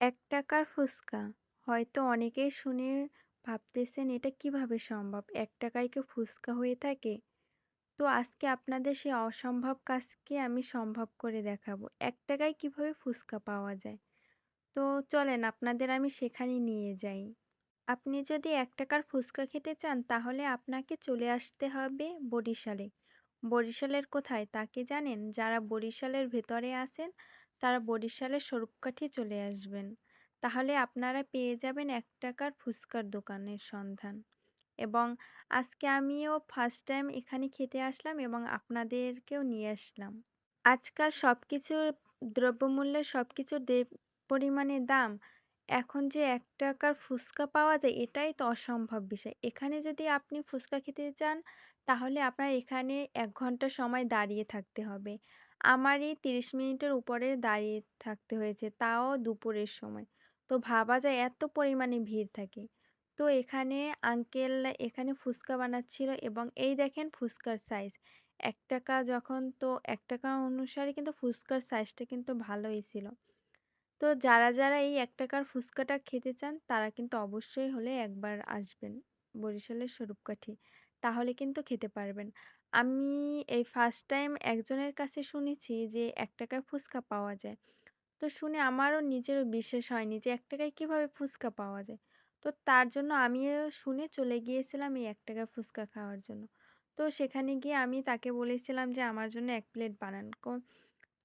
১ টাকার ফুচকা। হয়তো অনেকেই শুনে ভাবতেছেন, এটা কীভাবে সম্ভব? এক টাকায় কি ফুচকা হয়ে থাকে? তো আজকে আপনাদের সেই অসম্ভব কাজকে আমি সম্ভব করে দেখাবো। এক টাকায় কীভাবে ফুচকা পাওয়া যায়? তো চলেন, আপনাদের আমি সেখানে নিয়ে যাই। আপনি যদি এক টাকার ফুচকা খেতে চান, তাহলে আপনাকে চলে আসতে হবে বরিশালে। বরিশালের কোথায় তা কি জানেন? যারা বরিশালের ভেতরে আছেন তারা বরিশালের স্বরূপকাঠি চলে আসবেন। তাহলে আপনারা পেয়ে যাবেন এক টাকার ফুচকার দোকানের সন্ধান। এবং আজকে আমিও ফার্স্ট টাইম এখানে খেতে আসলাম এবং আপনাদেরকেও নিয়ে আসলাম। আজকাল সবকিছুর দ্রব্যমূল্যের সবকিছুর দে, পরিমাণে দাম। এখন যে এক টাকার ফুচকা পাওয়া যায়, এটাই তো অসম্ভব বিষয়। এখানে যদি আপনি ফুচকা খেতে চান, তাহলে আপনার এখানে এক ঘণ্টা সময় দাঁড়িয়ে থাকতে হবে। আমারই ৩০ মিনিটের উপরে দাঁড়িয়ে থাকতে হয়েছে, তাও দুপুরের সময়। তো ভাবা যায় এত পরিমাণে ভিড় থাকে। তো এখানে আঙ্কেল এখানে ফুচকা বানাচ্ছিল এবং এই দেখেন ফুচকার সাইজ। ৳১ যখন তো ৳১ অনুসারে কিন্তু ফুচকার সাইজটা কিন্তু ভালোই ছিল। তো যারা, যারা এই ৳১ র ফুচকাটা খেতে চান তারা কিন্তু অবশ্যই হলে একবার আসবেন বরিশালের স্বরূপকাঠি। তাহলে কিন্তু খেতে পারবেন। আমি এই ফার্স্ট টাইম একজনের কাছে শুনেছি যে ৳১ য় ফুচকা পাওয়া যায়। তো শুনে আমারও নিজেরও বিশ্বাস হয়নি যে ৳১ য় কীভাবে ফুচকা পাওয়া যায়। তো তার জন্য আমিও শুনে চলে গিয়েছিলাম এই এক ৳১ ফুচকা খাওয়ার জন্য। তো সেখানে গিয়ে আমি তাকে বলেছিলাম যে, আমার জন্য ১ প্লেট বানান। ক,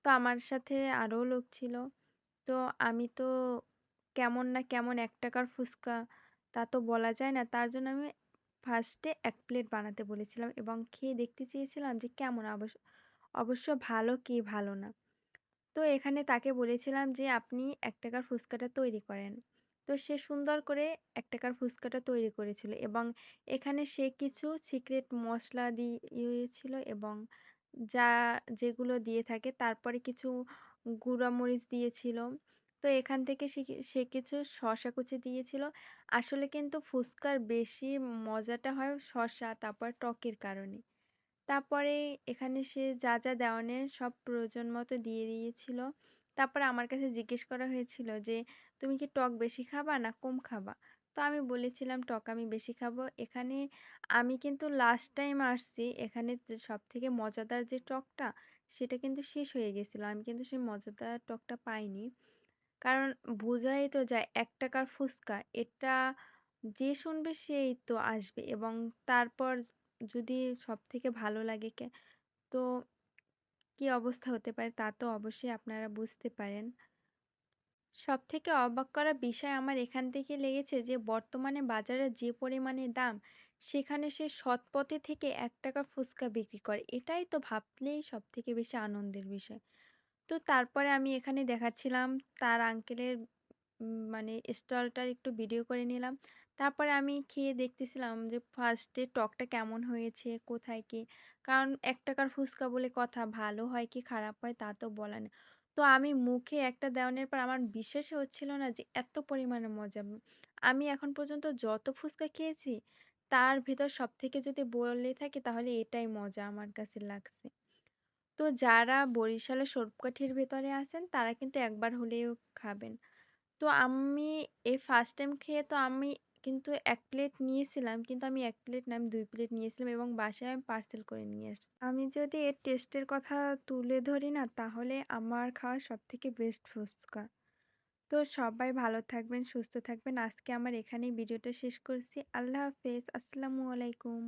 তো আমার সাথে আরও লোক ছিল। তো আমি তো কেমন না কেমন ৳১ র ফুচকা, তা তো বলা যায় না। তার জন্য আমি ফার্স্টে এক প্লেট বানাতে বলেছিলাম এবং খেয়ে দেখতে চেয়েছিলাম যে কেমন অবশ্য অবশ্য ভালো কি ভালো না। তো এখানে তাকে বলেছিলাম যে আপনি ৳১ র ফুচকাটা তৈরি করেন। তো সে সুন্দর করে ৳১ র ফুচকাটা তৈরি করেছিল এবং এখানে সে কিছু সিক্রেট মসলা দিয়েছিল এবং যা যেগুলো দিয়ে থাকে তারপরে কিছু গুঁড়া মরিচ দিয়েছিল। তো এখান থেকে সে সে কিছু শসা কুচি দিয়েছিল। আসলে কিন্তু ফুচকার বেশি মজাটা হয় শসা তারপর টকের কারণে। তারপরে এখানে সে যা, যা দেওয়ানের সব প্রয়োজন মতো দিয়ে দিয়েছিল। তারপরে আমার কাছে জিজ্ঞেস করা হয়েছিল যে, "তুমি কি টক বেশি খাবা না কম খাবা?" তো আমি বলেছিলাম, "টক আমি বেশি খাব।" এখানে আমি কিন্তু লাস্ট টাইম আসছি। এখানে সব থেকে মজাদার যে টকটা সেটা কিন্তু শেষ হয়ে গেছিল। আমি কিন্তু সেই মজাদার টকটা পাইনি। কারণ বোঝাই তো যায় ৳১ র ফুচকা, এটা যে শুনবে সেই তো আসবে এবং তারপর যদি সবথেকে ভালো লাগে কে, তো কী অবস্থা হতে পারে তা তো অবশ্যই আপনারা বুঝতে পারেন। সবথেকে অবাক করা বিষয় আমার এখান থেকে লেগেছে যে, বর্তমানে বাজারে যে পরিমাণে দাম, সেখানে সে সৎপথে থেকে ৳১ ফুচকা বিক্রি করে। এটাই তো ভাবলেই সবথেকে বেশি আনন্দের বিষয়। তো তারপরে আমি এখানে দেখাচ্ছিলাম তার আঙ্কেলের মানে স্টলটার একটু ভিডিও করে নিলাম। তারপরে আমি খেয়ে দেখতেছিলাম যে ফার্স্টে টকটা কেমন হয়েছে, কোথায় কি। কারণ এক টাকার ফুচকা বলে কথা ভালো হয় কি খারাপ হয় তা তো বলা নেই। তো আমি মুখে একটা দেওয়ানোর পর আমার বিশ্বাসই হচ্ছিল না যে এত পরিমাণে মজা। আমি এখন পর্যন্ত যত ফুচকা খেয়েছি তার ভেতর সব থেকে যদি বলে থাকি তাহলে এটাই মজা আমার কাছে লাগছে। তো যারা বরিশালের স্বরূপকাঠির ভেতরে আছেন তারা কিন্তু একবার হলেও খাবেন। তো আমি এই ফার্স্ট টাইম খেয়ে তো আমি কিন্তু এক প্লেট নিয়েছিলাম। কিন্তু আমি এক প্লেট না আমি ২ প্লেট নিয়েছিলাম এবং বাসায় আমি পার্সেল করে নিয়ে আসছি। আমি যদি এর টেস্টের কথা তুলে ধরি না তাহলে আমার খাওয়া সবথেকে বেস্ট ফুচকা। তো সবাই ভালো থাকবেন, সুস্থ থাকবেন। আজকে আমার এখানেই ভিডিওটা শেষ করছি। আল্লাহ হাফেজ। আসসালামু আলাইকুম।